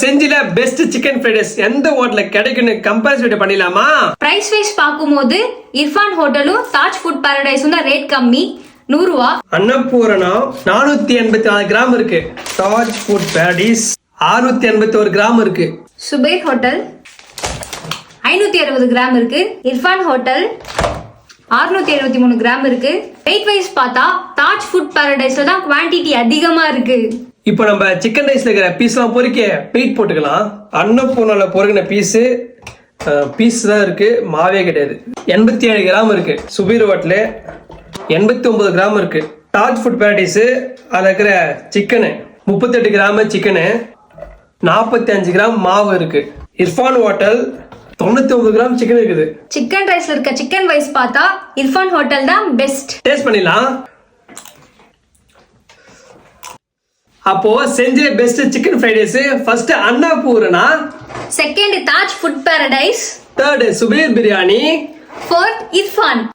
செஞ்சில best chicken fried rice எந்த ஹோட்டல்ல கிடைக்குன்னு கம்பேரிசன் பண்ணிடலாமா? பிரைஸ் வைஸ் பார்க்கும்போது இர்ஃபான் ஹோட்டலும் தாஜ் ஃபுட் பாரடைஸும் தான் ரேட் கம்மி. நூறுரூவா அன்னபூரணம் நானூத்தி எண்பத்தி நாலு கிராம் இருக்கு. தாஜ் ஃபுட் பேரடிஸ் அறுநூத்தி எண்பத்தி ஒரு கிராம் இருக்கு. சுபேர் ஹோட்டல் ஐநூத்தி அறுபது கிராம் இருக்கு. இர்ஃபான் ஹோட்டல் 673 எழுபத்தி மூணு கிராம் இருக்கு. வெயிட் வைஸ் பார்த்தா தாஜ் ஃபுட் பாரடைஸ்ல தான் குவான்டிட்டி அதிகமா இருக்கு. இப்போ நம்ம சிக்கன் ரைஸ்ல இருக்கிற பீஸ்லாம் பொறிக்க வெயிட் போட்டுக்கலாம். அன்னபூர்ணால பொறுக்கின பீஸு பீஸ் தான் இருக்கு மாவே கிடையாது. எண்பத்தி ஏழு கிராம் இருக்கு சுபீர் ஹோட்டலு. எண்பத்தி ஒன்பது கிராம் இருக்கு. தாஜ் ஃபுட் பேரடைஸு அதில் இருக்கிற சிக்கனு முப்பத்தெட்டு கிராம் சிக்கனு நாற்பத்தி அஞ்சு கிராம் மாவு இருக்கு. இர்ஃபான் ஹோட்டல் தொண்ணூத்தி ஒன்பது கிராம் சிக்கன் இருக்குது. சிக்கன் ரைஸ்ல இருக்க சிக்கன் வைஸ் பார்த்தா இர்ஃபான் ஹோட்டல் தான் பெஸ்ட் டேஸ்ட் பண்ணிடலாம். அப்போ செஞ்ச best chicken fried rice first Annapoorna second Taj food paradise third Subeer biryani fourth Irfan